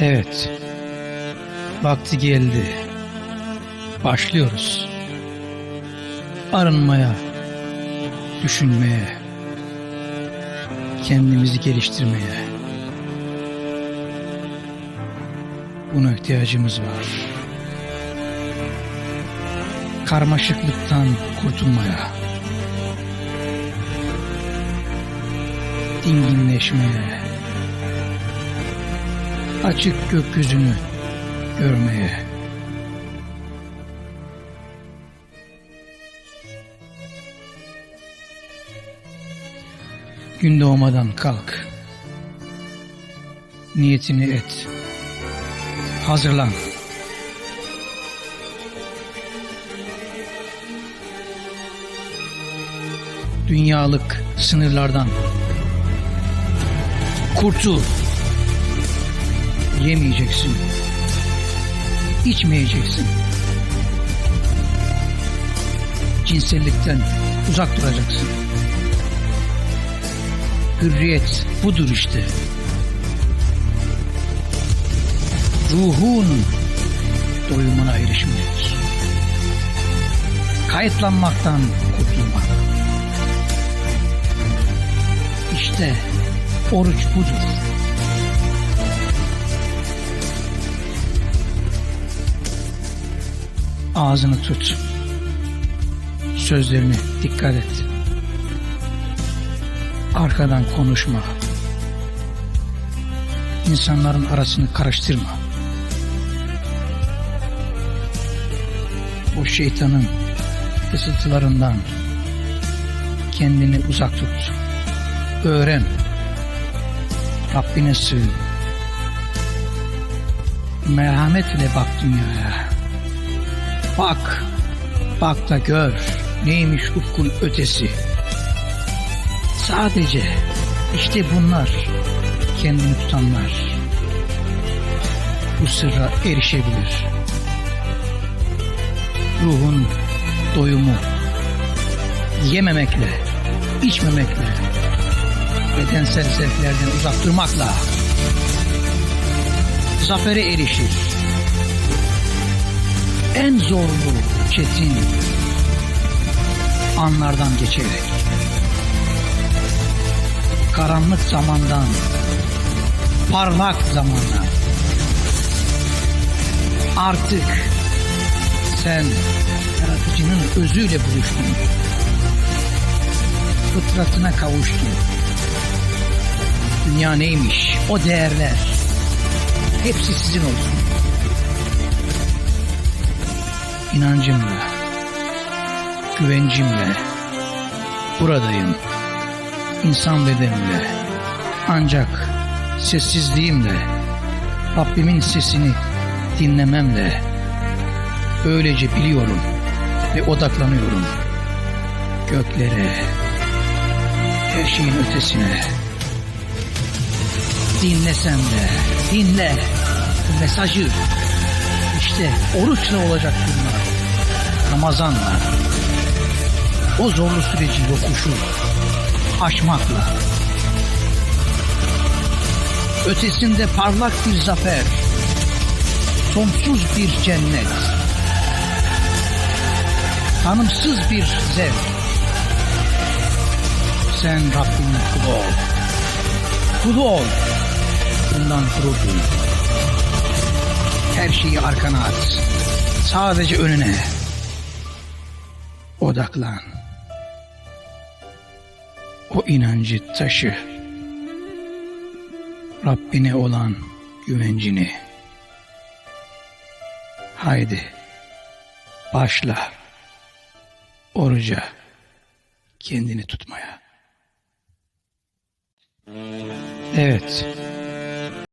Evet. Vakti geldi. Başlıyoruz. Arınmaya, düşünmeye, kendimizi geliştirmeye. Buna ihtiyacımız var. Karmaşıklıktan kurtulmaya. Dinginleşmeye. Açık gökyüzünü görmeye. Gün doğmadan kalk. Niyetini et. Hazırlan. Dünyalık sınırlardan kurtul. Yemeyeceksin. İçmeyeceksin. Cinsellikten uzak duracaksın. Hürriyet budur işte. Ruhun doyumuna erişmek. Kayıtlanmaktan kurtulmak. İşte oruç budur. Ağzını tut. Sözlerine dikkat et. Arkadan konuşma. İnsanların arasını karıştırma. O şeytanın fısıltılarından kendini uzak tut. Öğren. Rabbine sığın. Merhametle bak dünyaya. Bak, bak da gör neymiş ufkun ötesi. Sadece işte bunlar kendini tutanlar bu sırra erişebilir. Ruhun doyumu yememekle, içmemekle, bedensel zevklerden uzak durmakla zafere erişir. En zorlu, çetin anlardan geçerek karanlık zamandan parlak zamana artık sen yaratıcının özüyle buluştun. Fıtratına kavuştun. Dünya neymiş? O değerler. Hepsi sizin olsun. İnancımla, güvencimle buradayım. İnsan bedenimle. Ancak sessizliğimle, Rabbimin sesini dinlememle böylece biliyorum ve odaklanıyorum göklere, her şeyin ötesine. Dinlesem de, dinle mesajı. İşte oruçla olacak bunlar. Ramazanla. O zorlu süreci yokuşu aşmakla. Ötesinde parlak bir zafer, sonsuz bir cennet, tanımsız bir zevk. Sen Rabbinin kulu ol. Kulu ol. Bundan gurur duy. Her şeyi arkana at. Sadece önüne. Odaklan. O inancı taşı. Rabbine olan güvencini. Haydi başla oruca kendini tutmaya. Evet.